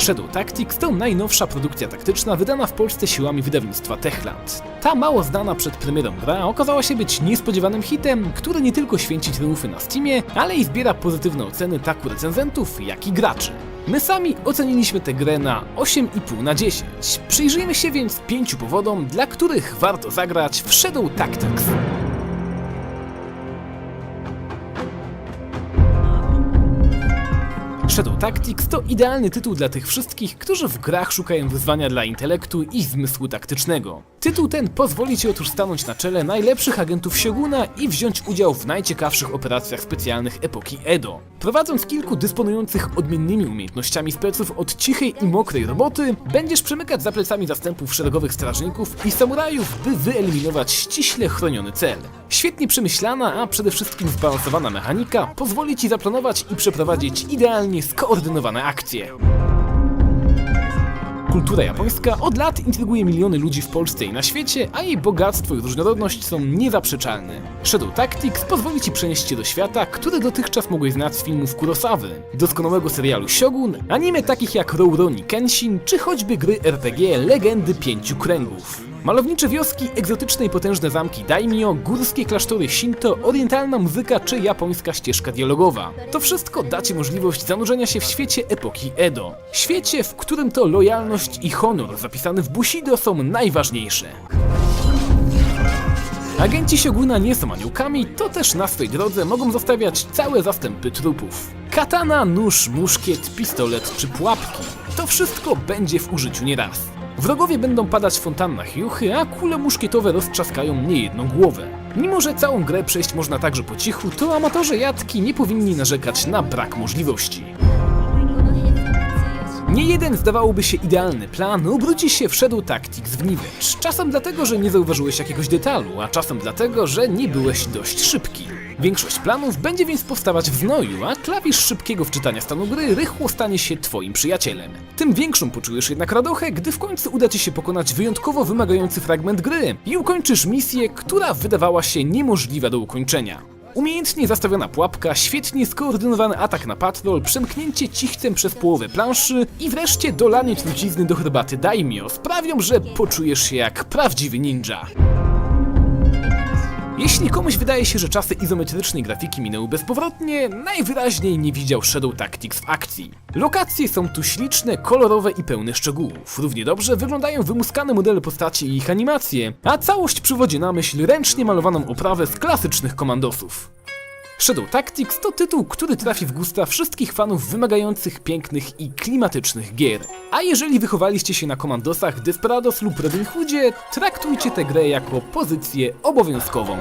Shadow Tactics to najnowsza produkcja taktyczna wydana w Polsce siłami wydawnictwa Techland. Ta mało znana przed premierą gra okazała się być niespodziewanym hitem, który nie tylko święci triumfy na Steamie, ale i zbiera pozytywne oceny tak u recenzentów, jak i graczy. My sami oceniliśmy tę grę na 8,5 na 10. Przyjrzyjmy się więc pięciu powodom, dla których warto zagrać w Shadow Tactics. Shadow Tactics to idealny tytuł dla tych wszystkich, którzy w grach szukają wyzwania dla intelektu i zmysłu taktycznego. Tytuł ten pozwoli Ci otóż stanąć na czele najlepszych agentów Sioguna i wziąć udział w najciekawszych operacjach specjalnych epoki Edo. Prowadząc kilku dysponujących odmiennymi umiejętnościami speców od cichej i mokrej roboty, będziesz przemykać za plecami zastępów szeregowych strażników i samurajów, by wyeliminować ściśle chroniony cel. Świetnie przemyślana, a przede wszystkim zbalansowana mechanika pozwoli Ci zaplanować i przeprowadzić idealnie skoordynowane akcje. Kultura japońska od lat intryguje miliony ludzi w Polsce i na świecie, a jej bogactwo i różnorodność są niezaprzeczalne. Shadow Tactics pozwoli Ci przenieść się do świata, który dotychczas mogłeś znać z filmów Kurosawy, doskonałego serialu Shogun, anime takich jak Rurouni Kenshin, czy choćby gry RPG Legendy Pięciu Kręgów. Malownicze wioski, egzotyczne i potężne zamki daimyo, górskie klasztory Shinto, orientalna muzyka czy japońska ścieżka dialogowa. To wszystko da Ci możliwość zanurzenia się w świecie epoki Edo. Świecie, w którym to lojalność i honor zapisane w Bushido są najważniejsze. Agenci Sioguna nie są aniołkami, to też na swej drodze mogą zostawiać całe zastępy trupów. Katana, nóż, muszkiet, pistolet czy pułapki. To wszystko będzie w użyciu nieraz. Wrogowie będą padać w fontannach juchy, a kule muszkietowe roztrzaskają niejedną głowę. Mimo, że całą grę przejść można także po cichu, to amatorzy jadki nie powinni narzekać na brak możliwości. Nie jeden zdawałoby się idealny plan obróci się w Shadow Tactics w niwecz. Czasem dlatego, że nie zauważyłeś jakiegoś detalu, a czasem dlatego, że nie byłeś dość szybki. Większość planów będzie więc powstawać w znoju, a klawisz szybkiego wczytania stanu gry rychło stanie się twoim przyjacielem. Tym większą poczujesz jednak radochę, gdy w końcu uda ci się pokonać wyjątkowo wymagający fragment gry i ukończysz misję, która wydawała się niemożliwa do ukończenia. Umiejętnie zastawiona pułapka, świetnie skoordynowany atak na patrol, przemknięcie cichcem przez połowę planszy i wreszcie dolanie trucizny do herbaty daimyo sprawią, że poczujesz się jak prawdziwy ninja. Jeśli komuś wydaje się, że czasy izometrycznej grafiki minęły bezpowrotnie, najwyraźniej nie widział Shadow Tactics w akcji. Lokacje są tu śliczne, kolorowe i pełne szczegółów. Równie dobrze wyglądają wymuskane modele postaci i ich animacje, a całość przywodzi na myśl ręcznie malowaną oprawę z klasycznych komandosów. Shadow Tactics to tytuł, który trafi w gusta wszystkich fanów wymagających pięknych i klimatycznych gier. A jeżeli wychowaliście się na komandosach Desperados lub Robin Hoodzie, traktujcie tę grę jako pozycję obowiązkową.